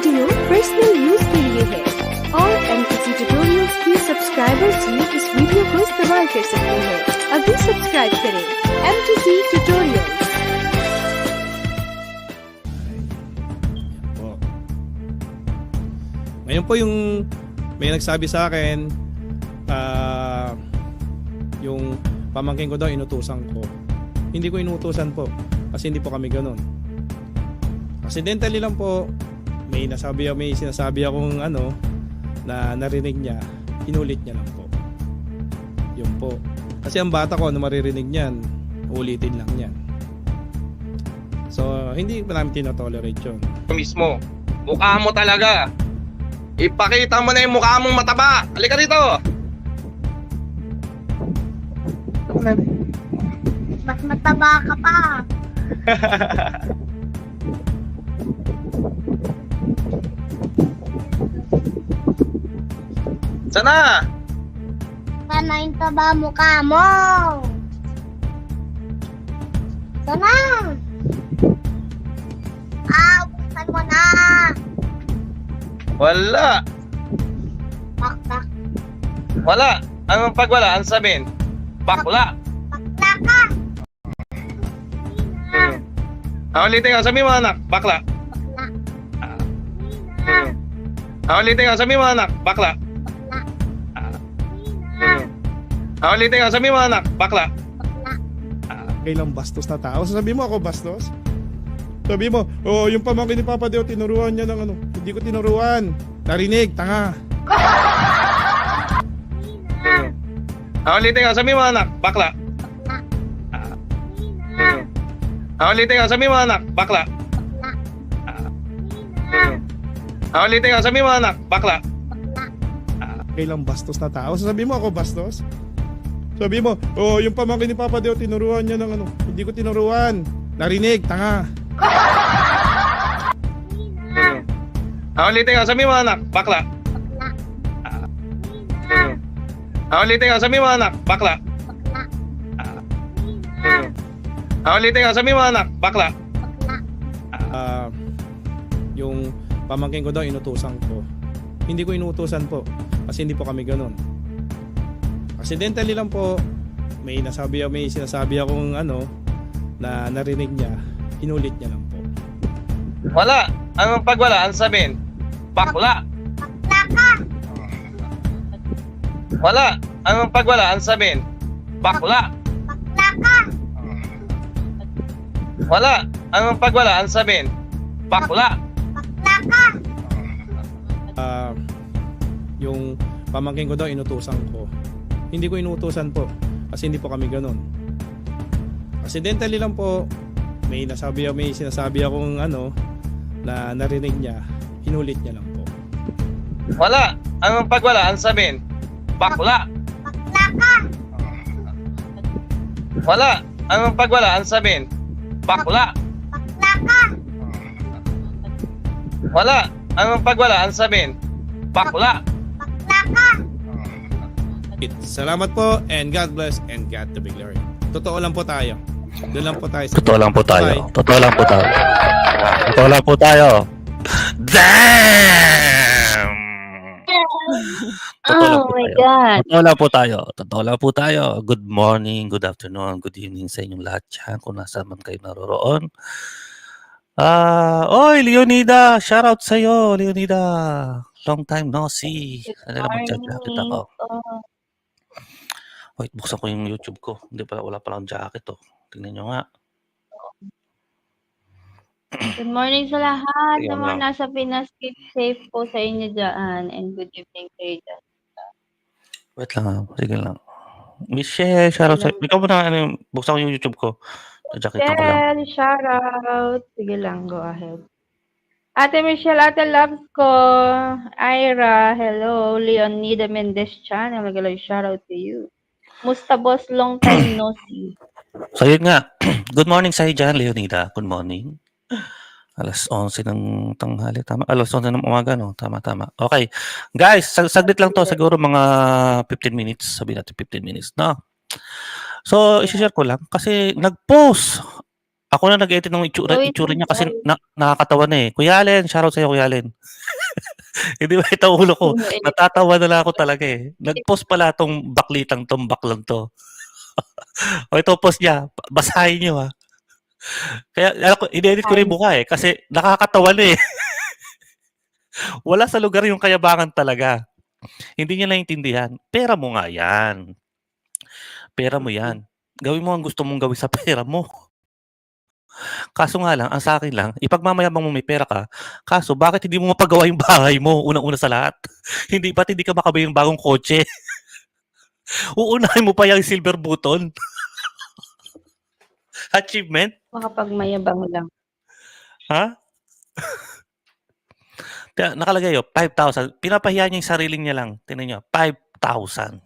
Video personal use के लिए है और एमटीसी ट्यूटोरियल्स की सब्सक्राइबर्स ही इस वीडियो को इस्तेमाल कर सकते हैं अभी सब्सक्राइब करें MTC tutorials po. Ngayon po yung may nagsabi sa akin ah, yung pamangkin ko daw inutusan ko. Hindi ko inutusan po kasi hindi po kami ganun. Accidentally lang po may nasabi may sinasabi akong ano na narinig niya, inulit niya lang po. Yun po. Kasi ang bata ko ano maririnig niyan, ulitin lang niyan. So, hindi pa namin tinotolerate yun. mismo. Mukha mo talaga. Ipakita mo na yung mukha mong mataba. Halika rito. Mas mataba ka pa. Sana. Sana yung taba mukha mo. Sana. Ah, buksan mo na. Wala. Bakbak. Wala. Anong pag wala? Ang sabihin? Bakla. Bakla ka. Hmm. Ah, ulitin nga. Sabihin mo anak. Bakla. Bakla. Ah. Hmm. Ulitin nga. Sabihin mo anak. Bakla. Ah, ulitin nga. Sabihin mo anak. Bakla. Ah. kailang bastos na tao. Sabi mo ako bastos? Sabi mo, oh, yung pamangkin ni Papa Deo, tinuruan niya ng ano. Hindi ko tinuruan. Narinig, tanga. Ah, ulitin nga. Sabihin mo anak. Bakla. Ah. Ulitin nga. Sabihin mo anak. Bakla. Ah. Ulitin nga. Sabihin mo anak. Bakla. Kailang bastos na tao. Sabi mo ako bastos? Sabi mo, oh, yung pamangkin ni Papa Deo, tinuruan niya ng ano. Hindi ko tinuruan. Narinig, tanga. Ah, ulitin nga. Sabihin mo anak. Bakla. Bakla. Ah. Ulitin nga. Sabihin mo anak. Bakla. Bakla. Ah. Ulitin nga. Sabihin mo anak. Bakla. Bakla. Ah, yung pamangkin ko daw, inutusan ko. Hindi ko inutusan po. Kasi hindi po kami ganun. Accidentally lang po, may nasabi may sinasabi akong ano na narinig niya, inulit niya lang po. Wala. Anong pag wala? Ang sabihin? Bakla. Bakla ka. Wala. Anong pag wala? Ang sabihin? Bakla. Bakla ka. Wala. Anong pag wala? Ang sabihin? Bakla. Bakla ka. Ah, yung pamangkin ko daw, inutusan ko. Hindi ko inutusan po. Kasi hindi po kami ganun. Accidentally lang po, may nasabi may sinasabi akong ano na narinig niya, inulit niya lang po. Wala. Anong pag wala? Ang sabihin? Bakla. Bakla ka. Wala. Anong pag wala? Ang sabihin? Bakla. Bakla ka. Wala. Anong pag wala? Ang sabihin? Bakla. Bakla ka. It- Salamat po and God bless and God the big glory. Totoo lang po tayo. Doon lang po tayo. sa- Totoo lang po tayo. Bye. Totoo lang po tayo. Totoo lang po tayo. Damn! Totoo lang Oh po my tayo. God. Totoo lang po tayo. Totoo lang po tayo. Good morning, good afternoon, good evening sa inyong lahat dyan kung nasa man kayo naroroon. Ah, oy, Leonida, shout out sa iyo, Leonida. Long time no see. Ano naman jacket ako. Oh, Wait, buksan ko yung YouTube ko. Hindi pala, wala palang jacket oh. Tingnan nyo nga. good morning sa lahat Ayan ng mga lang. nasa Pinas. Keep safe po sa inyo dyan. And good evening kayo dyan. Wait lang ah. Sige lang. Michelle, shout out sa Ikaw muna, ano yung, buksan ko yung YouTube ko. Jacket ko lang. Michelle, shout out. Sige lang, go ahead. Ate Michelle, Ate Loves ko. Ira, hello. Leonida Mendez Channel. Magalaw shout out to you. Musta boss, long time no see. So yun nga. Good morning sa iyo dyan, Leonida. Good morning. Alas 11 ng tanghali. Tama. Alas 11 ng umaga, no? Tama, tama. Okay. Guys, sag- saglit lang to. Siguro mga 15 minutes. Sabihin natin 15 minutes, no? So, isi-share ko lang. Kasi nag-post Ako na nag-edit ng itsura, itsura niya kasi na, nakakatawa na eh. Kuya Allen, shoutout sa'yo Kuya Allen. Hindi ba ito ulo ko? Natatawa na lang ako talaga eh. Nag-post pala tong baklitang tong baklang to. o ito post niya. Ba- Basahin niyo ha. Kaya alam ko, in-edit ko rin mukha eh. Kasi nakakatawa na eh. Wala sa lugar yung kayabangan talaga. Hindi niya naintindihan. Pera mo nga yan. Pera mo yan. Gawin mo ang gusto mong gawin sa pera mo. Kaso nga lang, ang sa akin lang, ipagmamayabang mo may pera ka, kaso bakit hindi mo mapagawa yung bahay mo, unang-una sa lahat? hindi ba't hindi ka makabili ng bagong kotse? Uunahin mo pa yung silver button? Achievement? Makapagmayabang lang. Ha? Kaya nakalagay yun, 5,000. Pinapahiya niya yung sarili niya lang. Tingnan niyo, 5,000.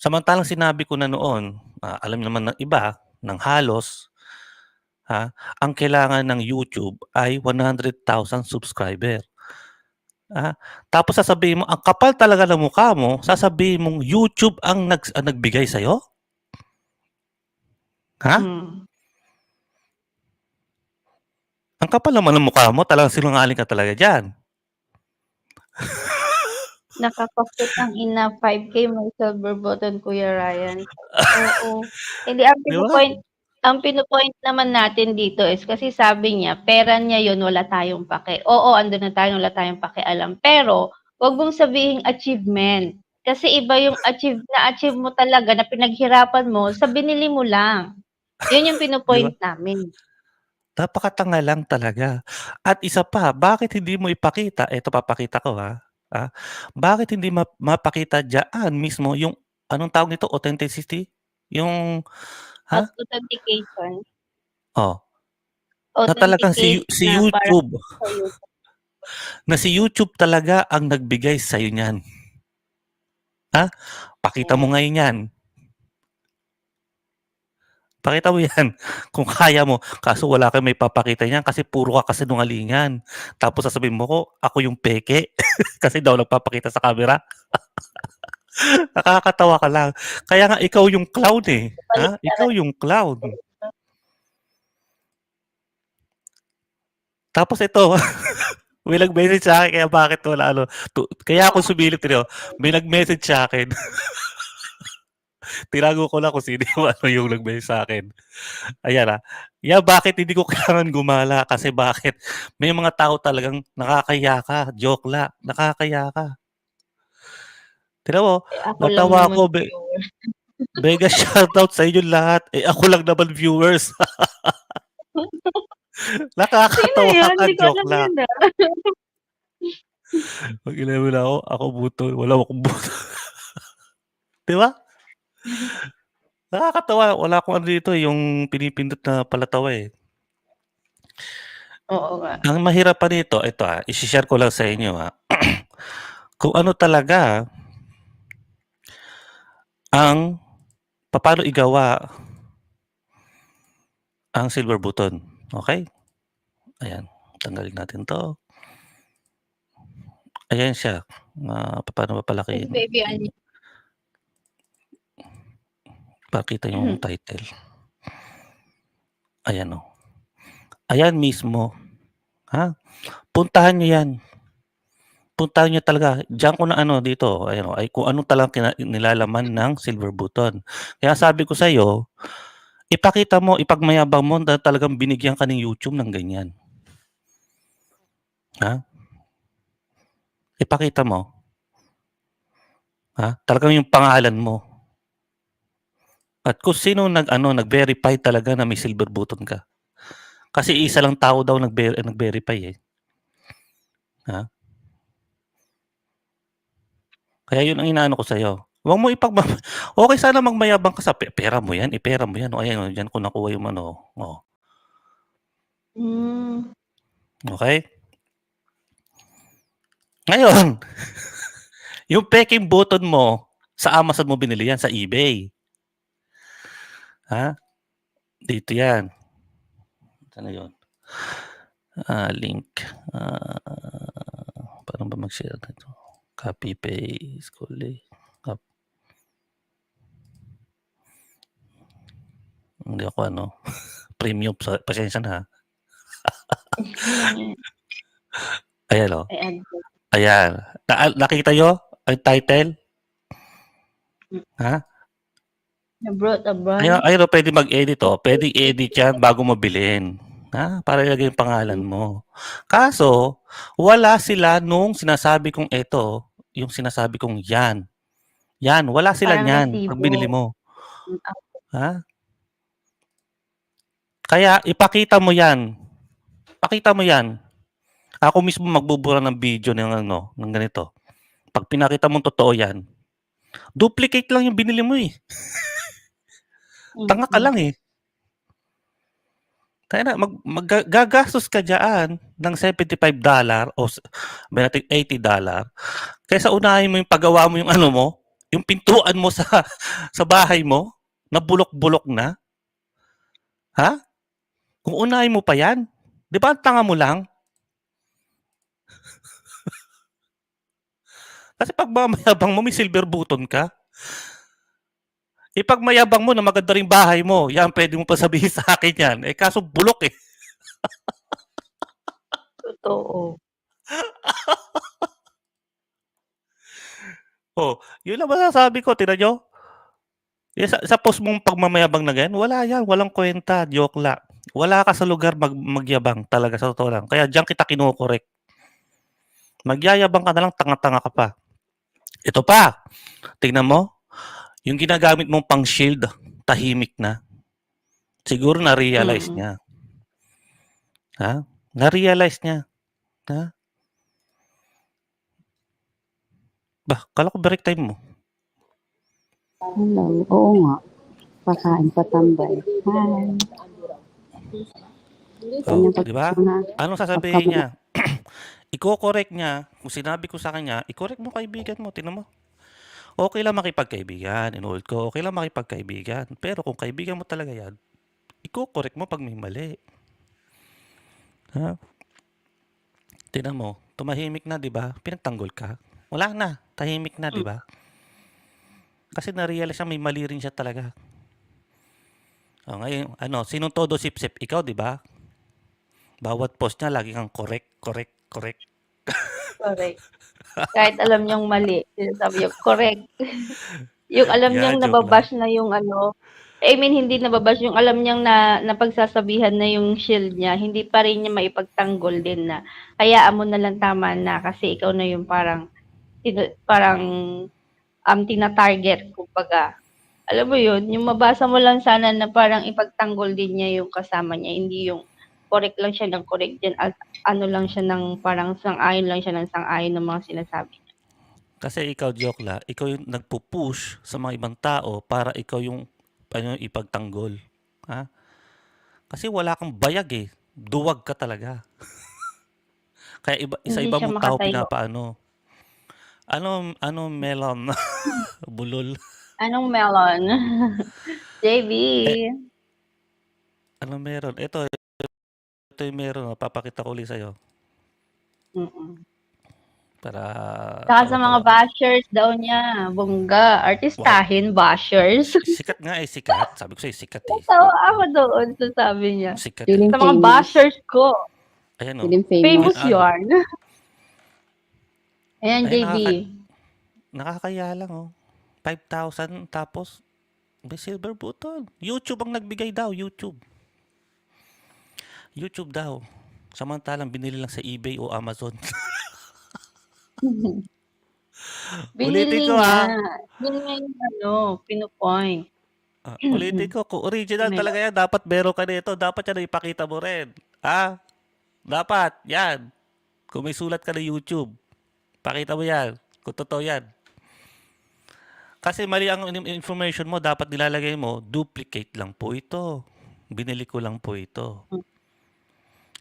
Samantalang sinabi ko na noon, ah, alam naman ng iba, ng halos, ha, ang kailangan ng YouTube ay 100,000 subscriber. Ah, tapos sasabihin mo, ang kapal talaga ng mukha mo, sasabihin mong YouTube ang, nag, ang nagbigay sa'yo? Ha? Hmm. Ang kapal naman ng mukha mo, talagang sinungaling ka talaga dyan. Nakakapit ang ina 5K may silver button, Kuya Ryan. Oo. Hindi, ang Di ba? Ang pinupoint naman natin dito is kasi sabi niya, pera niya yun, wala tayong pake. Oo, andun na tayo, wala tayong pakialam. Pero, wag mong sabihin achievement. Kasi iba yung achieve na achieve mo talaga na pinaghirapan mo sa binili mo lang. Yun yung pinupoint namin. Napakatanga lang talaga. At isa pa, bakit hindi mo ipakita, eto papakita ko ha, ah, bakit hindi ma- mapakita dyan mismo yung, anong tawag nito, authenticity? Yung, Ha? Authentication. oh, na talagang si, si na YouTube, na si YouTube talaga ang nagbigay sa'yo niyan. Ha? Pakita mo ngayon yan. Pakita mo yan kung kaya mo. Kaso wala kang may papakita niyan kasi puro ka kasi nungalingan. Tapos sasabihin mo ko, ako yung peke. kasi daw nagpapakita sa camera. Nakakatawa ka lang. Kaya nga ikaw yung clown eh. Ha? Ikaw yung clown. Tapos ito, may nag-message sa akin kaya bakit wala ano. Tu- kaya ako sumilip nyo. May nag-message sa akin. Tinago ko lang kung sino yung, ano yung nag-message sa akin. Ayan ah. Yeah, bakit hindi ko kailangan gumala? Kasi bakit? May mga tao talagang nakakaya ka. Joke la. Nakakaya ka. Tira mo, Eh, ako natawa naman ko. Be, mega shoutout sa inyo lahat. Eh, ako lang naman viewers. Nakakatawa yan? ka. Joke lang. yun ah. Pag ilamin ako, ako buto. Wala akong buto. Di ba? Nakakatawa. Wala akong ano dito, yung pinipindot na palatawa eh. Oo nga. Ang mahirap pa nito, ito ah, isi-share ko lang sa inyo ah. Kung ano talaga ang paano igawa ang silver button. Okay? Ayan. Tanggalin natin to. Ayan siya. Uh, paano papalakihin? Baby, ano Pakita yung title. Ayan o. Ayan mismo. Ha? Puntahan nyo yan. Puntahan nyo talaga. Diyan ko na ano dito. Ayan o. Ay kung anong talagang kina- nilalaman ng silver button. Kaya sabi ko sa iyo, ipakita mo, ipagmayabang mo na talagang binigyan ka ng YouTube ng ganyan. Ha? Ipakita mo. Ha? Talagang yung pangalan mo. At kung sino nag ano nag-verify talaga na may silver button ka. Kasi isa lang tao daw nag nag-verify eh. Ha? Kaya yun ang inaano ko sa iyo. Huwag mo ipag Okay sana magmayabang ka sa pe- pera mo yan, ipera mo yan. O ayan, o, diyan ko nakuha yung ano. O, Mm. okay? Ngayon, yung peking button mo, sa Amazon mo binili yan, sa eBay. Ha? Dito yan. Ano yun? Ah, link. Ah, paano ba mag-share nito? Copy, paste, kuli. Cop. Hindi ako ano, premium. Pasensya na. Ayan o. Add ko. Ayan. Na- nakita nyo ang title? Ha? Abroad, abroad. Ayun, ayun o, pwede mag-edit o. Pwede edit yan bago mo bilhin. Ha? Para ilagay yung pangalan mo. Kaso, wala sila nung sinasabi kong ito, yung sinasabi kong yan. Yan, wala sila Parang niyan resibo. pag binili mo. Mm, Ha? Kaya ipakita mo yan. Pakita mo yan. Ako mismo magbubura ng video ng ano, ng ganito. Pag pinakita mo totoo yan, duplicate lang yung binili mo eh. Tanga ka lang eh. Kaya na, mag, mag, gagastos ka dyan ng $75 o may natin $80 kaysa unahin mo yung paggawa mo yung ano mo, yung pintuan mo sa sa bahay mo, na bulok-bulok na. Ha? Kung unahin mo pa yan, di ba ang tanga mo lang? Kasi pag mamayabang mo, may silver button ka. Ipag mayabang mo na maganda rin bahay mo, yan, pwede mo pa sabihin sa akin yan. Eh, kaso bulok eh. Totoo. Oh, yun lang masasabi ko, tira nyo. Yung sa, sa post mong pagmamayabang na ganyan, wala yan, walang kwenta, joke la. Wala ka sa lugar mag, magyabang talaga sa totoo lang. Kaya diyan kita kinukorek. Magyayabang ka na lang, tanga-tanga ka pa. Ito pa, tingnan mo, yung ginagamit mong pang shield, tahimik na. Siguro na-realize Mm. niya. Ha? Na-realize niya. Ha? Bah, kala ko break time mo. Hello. Oo nga. Pakain patambay. Hi. Oh, Kanyang di ba? Anong sasabihin niya? Iko-correct niya. Kung sinabi ko sa kanya, i-correct mo kaibigan mo. Tinan mo. Okay lang makipagkaibigan. Inulit ko, okay lang makipagkaibigan. Pero kung kaibigan mo talaga yan, iko-correct mo pag may mali. Ha? Tinan mo, tumahimik na, di ba? Pinagtanggol ka. Wala na. Tahimik na, di ba? Kasi na-realize siya, may mali rin siya talaga. O, ngayon, ano, sinong todo sip-sip? Ikaw, di ba? Bawat post niya, lagi kang correct, correct, correct. Correct. Kahit alam niyang mali, sinasabi niya, correct. yung alam Yeah, niyang nababash na yung ano, I mean, hindi nababash yung alam niyang na napagsasabihan na yung shield niya, hindi pa rin niya maipagtanggol din na hayaan mo na lang tama na kasi ikaw na yung parang parang um, tina-target, kumbaga. Alam mo yun, yung mabasa mo lang sana na parang ipagtanggol din niya yung kasama niya, hindi yung correct lang siya ng correct din at ano lang siya ng parang sang-ayon lang siya ng sang-ayon ng mga sinasabi niya. Kasi ikaw, joke la, ikaw yung nagpo-push sa mga ibang tao para ikaw yung ano, ipagtanggol. Ha? Kasi wala kang bayag eh. Duwag ka talaga. Kaya iba, isa Hindi iba mong tao pinapaano. Ano, ano melon? Bulol. Anong melon? JB. Ano meron? Ito, ito yung meron. oh. Papakita ko ulit sa'yo. Mm-mm. Para... Saka sa ano mga bashers daw niya, bongga, artistahin, bashers. Sikat nga eh, sikat. Sabi ko sa'yo, sikat eh. Tawa ako doon sa sabi niya. Sikat eh. Feeling Sa mga famous. bashers ko, Ayan o. Feeling famous. famous Ano? yarn. Ayan, Ay, JB. Nakakaya lang oh. 5,000 tapos may silver button. YouTube ang nagbigay daw, YouTube. YouTube daw. Samantalang binili lang sa eBay o Amazon. Binili Ulitin ko, ah. Yun nga yung ano, pinupoint. Ah, ulitin ko, kung original talaga yan, dapat meron ka nito. Dapat yan ipakita mo rin. Ah, dapat, yan. Kung may sulat ka na YouTube, pakita mo yan. Kung totoo yan. Kasi mali ang in- information mo, dapat nilalagay mo, duplicate lang po ito. Binili ko lang po ito.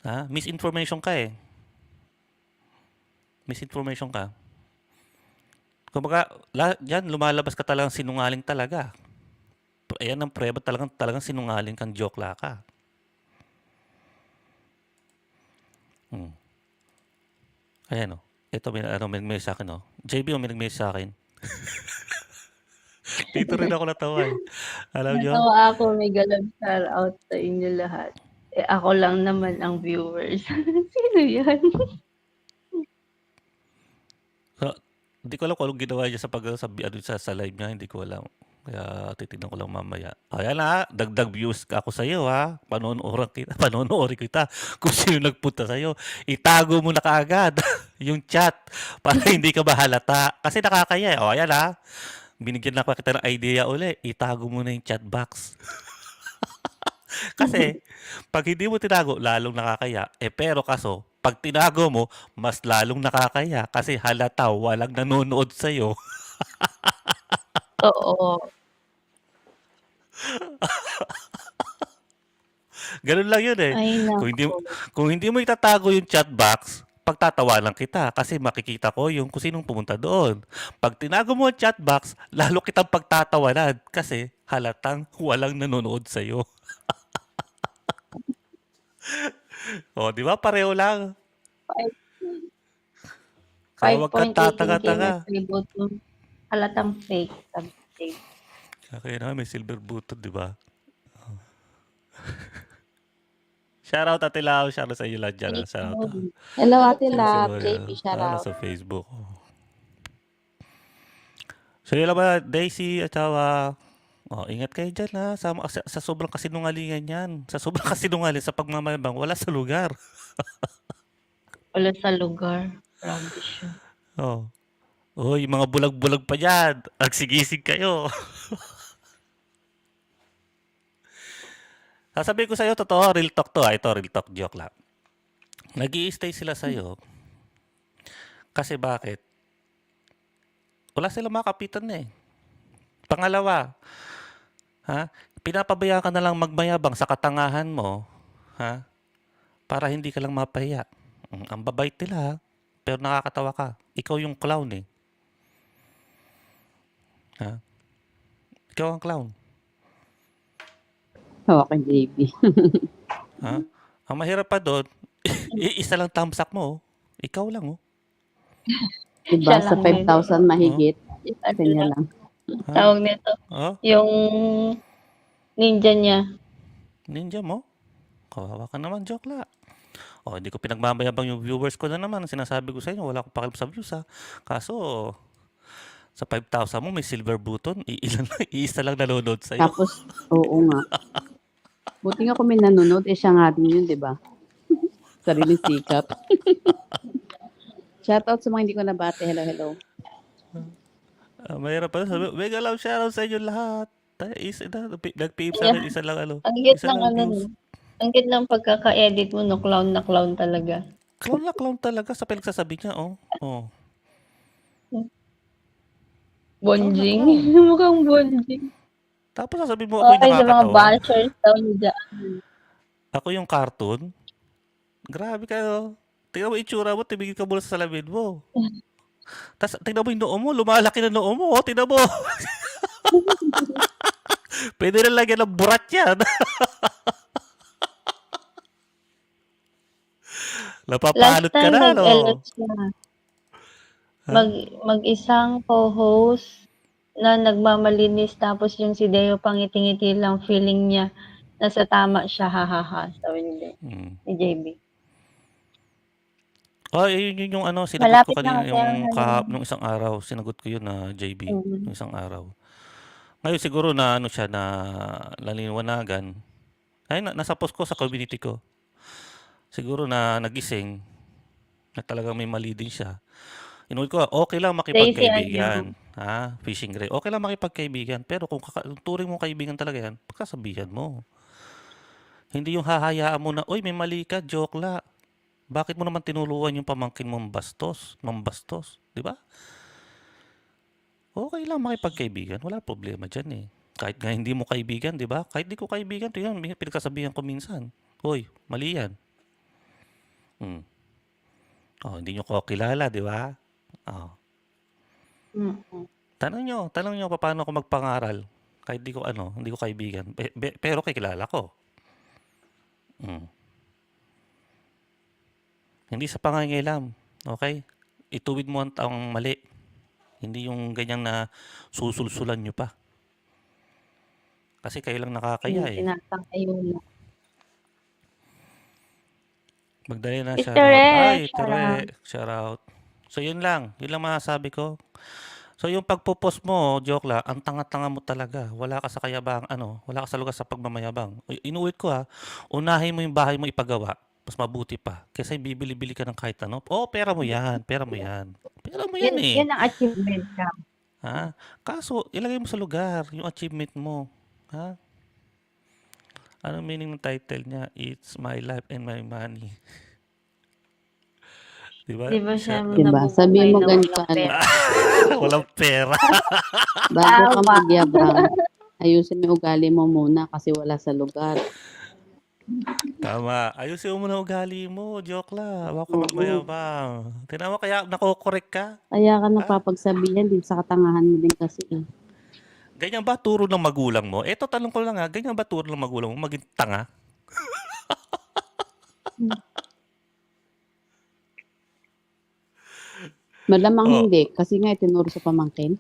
Ha? Misinformation ka eh. Misinformation ka. Kumbaga, la, yan, lumalabas ka talagang sinungaling talaga. Ayan ang preba talagang talagang sinungaling kang joke la ka. Hmm. Ayan oh. Ito may ano may nag sa akin oh. JB oh, may nag sa akin. Dito rin ako natawa eh. Alam nyo? Natawa ako, may galab shout out sa inyo lahat. Eh, ako lang naman ang viewers. Sino yan? Hindi ko alam kung anong ginawa niya sa pag sa, ano, sa, sa live niya. Hindi ko alam. Kaya titignan ko lang mamaya. Ayan na, dagdag views ka ako sa iyo ha. Panonood kita, panonood kita kung sino nagpunta sa iyo. Itago mo na kaagad yung chat para hindi ka mahalata. Kasi nakakaya. eh. O ayan ha. Binigyan na kita ng idea uli. Itago mo na yung chat box. Kasi pag hindi mo tinago, lalong nakakaya. Eh pero kaso, pag tinago mo, mas lalong nakakaya kasi halata walang nanonood sa'yo. Oo. Ganun lang yun eh. Ay. Kung hindi, kung hindi mo itatago yung chat box, pagtatawanan kita kasi makikita ko yung kung sinong pumunta doon. Pag tinago mo ang chat box, lalo kitang pagtatawanan kasi halatang walang nanonood sa'yo. o, di ba? Pareho lang. Kaya huwag kang 5.18 k tatanga-tanga. Halatang fake. Fake. Kaya na may silver button, di ba? Shoutout Ate Lau, shoutout sa iyo lahat dyan. ah. Shoutout. Hello, Ate mga- JP, ah, out. Sa Facebook. So yun lang ba, Daisy at saka, oh, ingat kayo dyan ha. Sa, sa, sa sobrang kasinungalingan yan. Sa sobrang kasinungaling sa pagmamayabang, wala sa lugar. Wala sa lugar. Grabe siya. Oh. Uy, mga bulag-bulag pa dyan. Agsigisig kayo. Sasabihin ko sa'yo, totoo, real talk to. ah. Ito, real talk, joke lang. nag stay sila sa'yo. Kasi bakit? Wala silang makapitan na eh. Pangalawa, ha? Pinapabayaan ka na lang magmayabang sa katangahan mo, ha? Para hindi ka lang mapahiya. Mm, Ang babait nila, ha? Pero nakakatawa ka. Ikaw yung clown eh. Ha? Ikaw ang clown. Hawakan, JP. Ha? Ang mahirap pa doon, isa lang thumbs up mo. oh. Ikaw lang, oh. Diba, Siya sa lang may- 5,000 mahigit, Ano kanya lang. Ha? tawag nito. Oh, Yung ninja niya. ninja mo. Kawawa ka naman, joke la. Oh, hindi ko pinagmamayabang yung viewers ko na naman. Ang Sinasabi ko sa inyo, wala akong pakialam sa views, ha. Kaso, sa 5,000 mo, may silver button. Iilan lang, iisa lang nanonood sa'yo. Tapos, oo nga. Buti nga kung may nanonood, eh siya nga din yun, di ba? Sariling sikap. Shoutout sa mga hindi ko nabate. Hello, hello. Ah, mahirap pa. Sabi, mega love shoutout sa inyo lahat. Tayo, isa na, nag-PIP sa akin, isa lang ano. Ang cute ng lang ano, no? Ang cute ng pagkaka-edit mo, no? Clown na clown talaga. Clown na clown talaga sa pinagsasabi niya, oh. Oh. Bonjing. Mukhang bonjing. Tapos sasabihin mo ako yung Okay, sa mga nakakatawa. bashers daw niya. Ako yung cartoon. Grabe ka, oh. Tingnan mo yung itsura mo, tumigil ka muna sa salamin mo. Tapos tingnan mo yung noo mo, lumalaki na noo mo, oh. Tingnan mo. Pwede na lagyan ng burat yan. Last Napapalot ka na, no? Mag, mag-isang co-host na nagmamalinis tapos yung si Deo pangiti-ngiti lang feeling niya nasa tama siya, hahaha, sabi ni, De- Hmm. ni JB. Oh, yun, yun yung ano, sinagot Malapit ko na kanina kasi yung ang- kahap nung isang araw. Sinagot ko yun na JB, Mhm. nung isang araw. Ngayon siguro na ano siya na naliliwanagan. Ay, na, nasa post ko sa community ko. Siguro na nagising na talagang may mali din siya. Inulit ko, okay lang makipagkaibigan. Ha? Fishing gray. Okay lang makipagkaibigan. Pero kung kaka- kung turing mong kaibigan talaga yan, pagkasabihan mo. Hindi yung hahayaan mo na, oy, may mali ka, joke la. Bakit mo naman tinuluan yung pamangkin mong bastos, mambastos, di ba? Okay lang makipagkaibigan, wala problema dyan eh. Kahit nga hindi mo kaibigan, di ba? Kahit di ko kaibigan, tingnan, pinagkasabihan ko minsan. Hoy, mali yan. Hmm. Oh, hindi nyo ko kilala, di ba? Oh. Mm-mm. Tanong nyo, tanong nyo pa paano ako magpangaral. Kahit di ko ano, hindi ko kaibigan. Pe- be- pero kilala ko. Mm. Hindi sa pangangailam. Okay? Ituwid mo ang taong mali. Hindi yung ganyan na susulsulan nyo pa. Kasi kayo lang nakakaya eh. tinatangayong mo. Magdalena, Mr. shout out. Ay, shout Tere, shout out. So, yun lang. Yun lang masasabi ko. So, yung pagpo-post mo, joke lang, ang tanga-tanga mo talaga. Wala ka sa kayabang, ano, wala ka sa lugar sa pagmamayabang. Uy, Inuwit ko ha, unahin mo yung bahay mo ipagawa. Mas mabuti pa. Kaysa bibili-bili ka ng kahit ano. Oh, pera mo yan. Pera mo yan. Pera mo yan Yan, eh. yan ang achievement ka. Ha? Kaso, ilagay mo sa lugar yung achievement mo. Ha? Ano meaning ng title niya? It's my life and my money. Di ba? Di ba siya Diba? Sabihin mo na ganito, walang ano, pera? Walang pera. Bago ka magyabang, ayusin mo yung ugali mo muna kasi wala sa lugar. Tama. Ayusin mo muna ugali mo. Joke lang. Huwag ka Oo. magmayabang. Tinan mo kaya nakokorek ka? Kaya ka napapagsabihan din sa katangahan mo din kasi. eh. Ganyan ba turo ng magulang mo? Eto, tanong ko lang ha. Ganyan ba turo ng magulang mo? Maging tanga? Malamang Oh. hindi kasi nga itinuro sa pamangkin.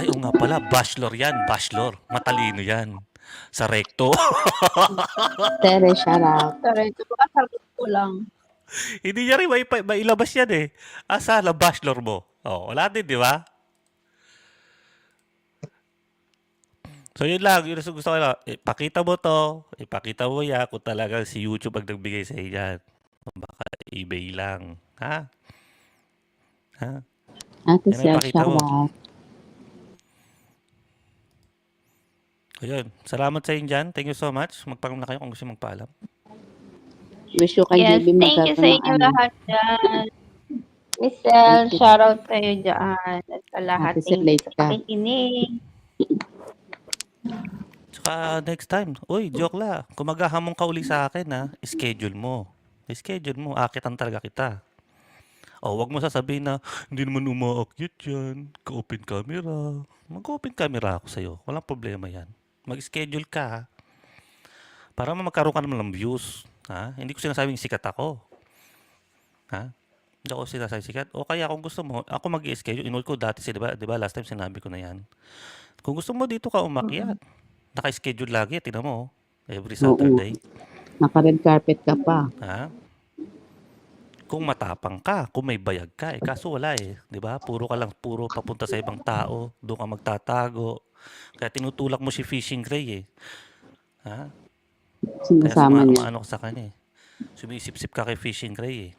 Ay, oo nga pala. Bachelor yan. Bachelor. Matalino yan. Sa recto. Tere, shout out. Baka sagot ko lang. Hindi niya rin may, may ilabas yan eh. Asa na bachelor mo? Oh, wala din, di ba? So yun lang, yun ang gusto ko lang. Ipakita mo to, ipakita mo yan kung talagang si YouTube ang nagbigay sa iyo yan. Baka eBay lang. Ha? Ha? Ate ipakita shout out. Ayun. Salamat sa inyo dyan. Thank you so much. Magpaalam na kayo kung gusto magpaalam. Wish you kay Yes, JB thank you sa ng inyo ano. lahat dyan. Miss El, shout out sa'yo dyan. At sa lahat, sa ka. pakikinig. Tsaka next time, uy, joke la. Kung maghahamon ka uli sa akin ha, schedule mo. Schedule mo, akitan talaga kita. O, wag mo sasabihin na, hindi naman umaakyat yan. Ka-open camera. Mag-open camera ako sa'yo. Walang problema yan. Mag-schedule ka ha. Para magkaroon ka naman ng views. Ha? Hindi ko sinasabing sikat ako. Ha? Hindi ako sinasabing sikat. O kaya kung gusto mo, ako mag-schedule. Inood ko dati, si, diba, diba, last time sinabi ko na yan. Kung gusto mo dito ka umakyat. Naka-schedule lagi, tingnan mo. oh. Every Oo. Saturday. Naka-red carpet ka pa. Ha? Kung matapang ka, kung may bayag ka, eh, kaso wala eh. 'Di ba? Puro ka lang, puro papunta sa ibang tao, doon ka magtatago. Kaya tinutulak mo si Fishing Gray eh. Ha? Sinasama niya. ano sa kanya eh. Sumisip-sip ka kay Fishing Gray eh.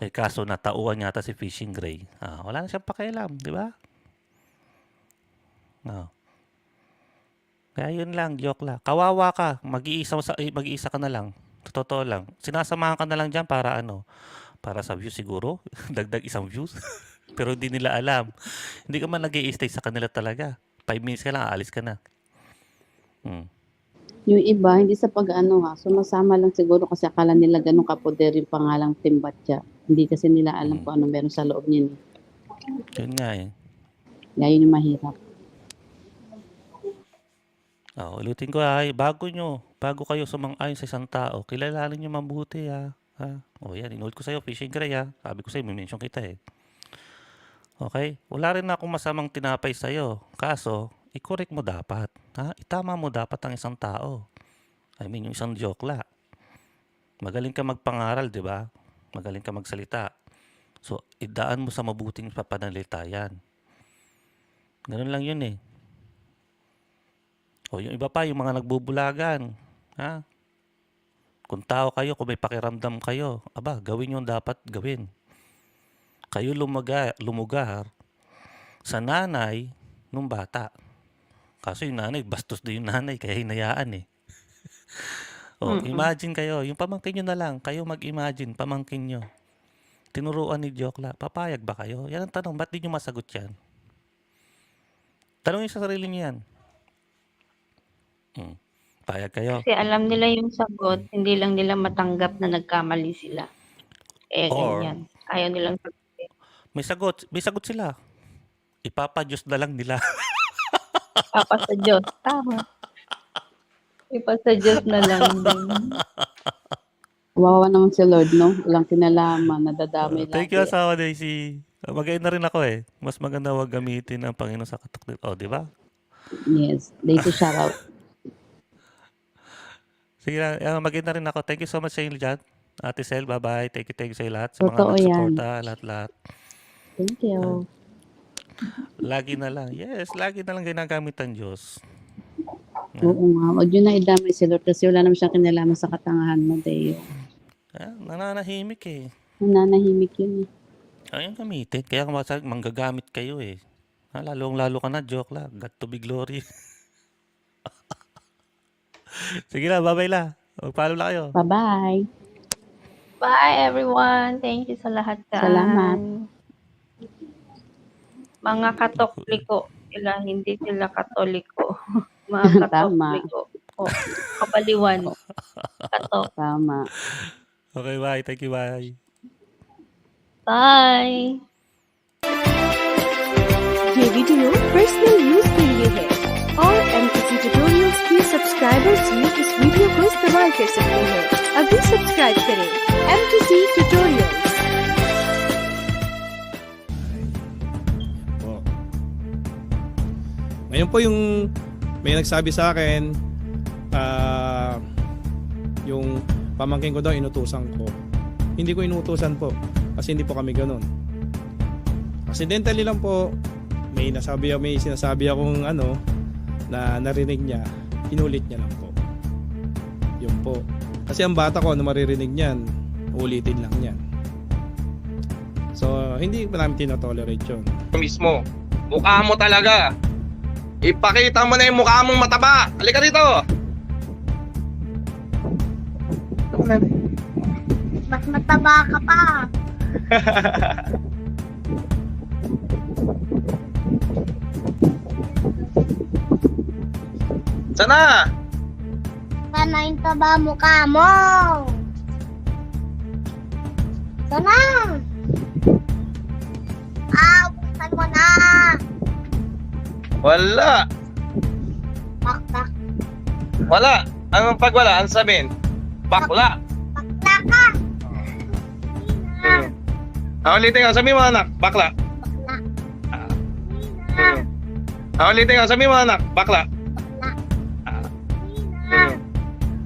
Eh kaso natauhan yata si Fishing Gray. Ah, wala na siyang pakialam, di ba? No. Kaya yun lang, joke lang. Kawawa ka, mag-iisa, eh, mag-iisa ka na lang. Totoo lang. Sinasamahan ka na lang dyan para ano? Para sa views siguro. Dagdag isang views. Pero hindi nila alam. Hindi ka man nag stay sa kanila talaga. Five minutes ka lang, aalis ka na. Hmm. Yung iba, hindi sa pag-ano ha, sumasama lang siguro kasi akala nila ganun kapoder yung pangalang Timbatya. Hindi kasi nila alam Mm. kung ano meron sa loob niya. Yun nga eh. Kaya yun yung mahirap. Oh, ulitin ko ay bago nyo, bago kayo sumang-ayon sa isang tao, kilalanin nyo mabuti ha. ha? O yan, inulit ko sa'yo, fishing gray ha. Sabi ko sa'yo, may mention kita eh. Okay? Wala rin akong masamang tinapay sa'yo. Kaso, i-correct mo dapat. Ha? Itama mo dapat ang isang tao. I mean, yung isang joke la. Magaling ka magpangaral, di ba? Magaling ka magsalita. So, idaan mo sa mabuting papanalita yan. Ganun lang yun eh. O yung iba pa, yung mga nagbubulagan. Ha? Kung tao kayo, kung may pakiramdam kayo, aba, gawin yung dapat gawin. Kayo lumaga, lumugar sa nanay nung bata. Kaso yung nanay, bastos din yung nanay, kaya hinayaan eh. o, Mm-mm. imagine kayo, yung pamangkin nyo na lang, kayo mag-imagine, pamangkin nyo. Tinuruan ni Jokla, papayag ba kayo? Yan ang tanong, ba't di nyo masagot yan? Tanongin sa sarili nyo yan. Hmm. Payag kayo. Kasi alam nila yung sagot, hindi lang nila matanggap na nagkamali sila. Eh, Or- ganyan. Ayaw nilang sagot. May sagot, may sagot sila. Ipapa-Diyos na lang nila. Papa sa Diyos. Tama. Ipa sa Diyos na lang din. Wawa naman si Lord, no? Walang kinalaman, nadadamay Thank lagi. you, asawa Daisy. Magayon na rin ako eh. Mas maganda wag gamitin ang Panginoon sa katok. O, di ba? Yes, Daisy shoutout. Sige mag na rin ako. Thank you so much sa inyo dyan. Ate Sel, bye-bye. Thank you, thank you sa lahat. Sa mga Totoo yan. nagsuporta, lahat-lahat. Thank you. Lagi na lang. Yes, lagi na lang ginagamit ang Diyos. Oo nga, huwag yun na idamay si Lord kasi wala naman siyang kinalaman sa katangahan mo, Deo. Ah, nananahimik eh. Nananahimik yun eh. Ayun gamitin. Kaya kung masag, manggagamit kayo eh. Ah, lalong lalo ka na, joke lang. God to be glory. Sige na, bye-bye la. Magpalo na kayo. Bye-bye. Bye everyone. Thank you sa lahat dyan. Salamat. Mga katokliko. Sila, hindi sila katoliko. Mga Tama. katokliko. O, kabaliwan. Katok. Tama. Okay, bye. Thank you, bye. Bye. ये video personal use के लिए है और MPC tutorials की सब्सक्राइबर्स भी इस video को इस्तेमाल कर सकते हैं अभी सब्सक्राइब करें MPC tutorials po. Ngayon po yung may nagsabi sa akin ah, yung pamangkin ko daw inutusan ko. Hindi ko inutusan po kasi hindi po kami ganun. Accidentally lang po may nasabi may sinasabi akong ano na narinig niya, inulit niya lang po. Yun po. Kasi ang bata ko ano maririnig niyan, ulitin lang niyan. So, hindi pa namin tinotolerate yun. mismo. Mukha mo talaga. Ipakita mo na yung mukha mong mataba. Halika dito. Mas mataba ka pa. Sana. Sana yung taba mukha mo. Sana. Ah, buksan mo na. Wala. Bakla. Wala. Anong pag wala? Ang sabihin? Bakla. Bakla ka. Hmm. Ah, ulitin nga. Sabihin mo anak. Bakla. Bakla. Ah, ulitin nga. Sabihin mo anak. Bakla. Bakla.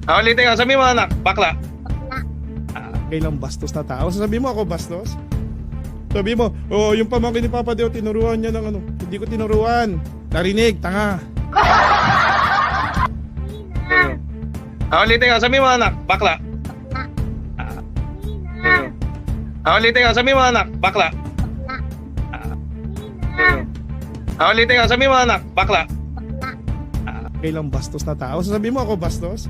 Ah, ulitin nga. Sabihin mo anak. Bakla. Bakla. kailang bastos na tao. Sabi mo ako bastos? Sabi mo, oh, yung pamangkin ni Papa Deo, tinuruan niya ng ano. Hindi ko tinuruan. Narinig, tanga. Ah, ulitin nga. Sabihin mo anak. Bakla. Ah, ulitin nga. Sabihin mo anak. Bakla. Ah, ulitin nga. Sabihin mo anak. Bakla. Bakla. Kailang bastos na tao. Sabi mo ako bastos?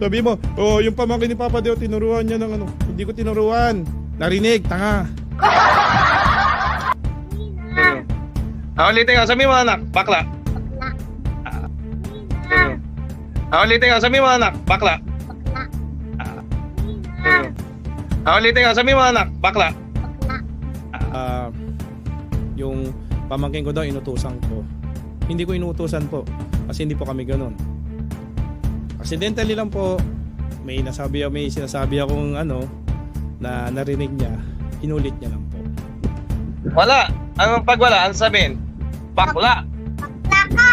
Sabi mo, oh, yung pamangkin ni Papa Deo, tinuruan niya ng ano. Hindi ko tinuruan. Narinig, tanga. Ah, ulitin nga. Sabihin mo anak. Bakla. Bakla. Ah, ulitin nga. Sabihin mo anak. Bakla. Bakla. Ah, ulitin nga. Sabihin mo anak. Bakla. Bakla. Ah, yung pamangkin ko daw inutusan ko. Hindi ko inutusan po kasi hindi po kami ganun. Accidentally lang po may nasabi may sinasabi akong ano na narinig niya, inulit niya lang po. Wala. Anong pag wala? Ang sabihin? Bakla. Bakla ka.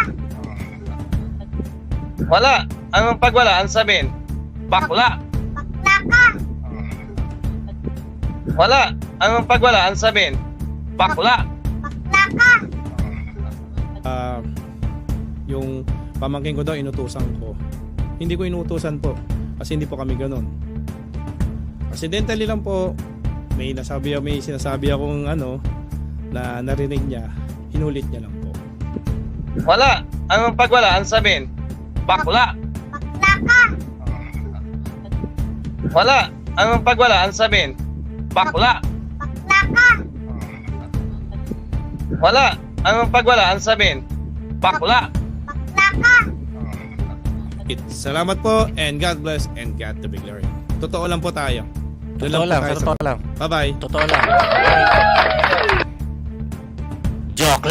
Wala. Anong pag wala? Ang sabihin? Bakla. Bakla ka. Wala. Anong pag wala? Ang sabihin? Bakla. Bakla ka. Ah, yung pamangkin ko daw inutusan ko. Hindi ko inutusan po kasi hindi po kami ganun. Accidentally lang po may nasabi may sinasabi akong ano na narinig niya, inulit niya lang po. Wala. Anong pag wala? Ang sabihin? Bakla. Bakla ka. Wala. Anong pag wala? Ang sabihin? Bakla. Bakla ka. Wala. Anong pag wala? Ang sabihin? Bakla. Bakla ka. It, salamat po and God bless and God to be glory. Totoo lang po tayo. Doon Totoo lang, totoo lang. Bye-bye. Totoo lang. Joke lang.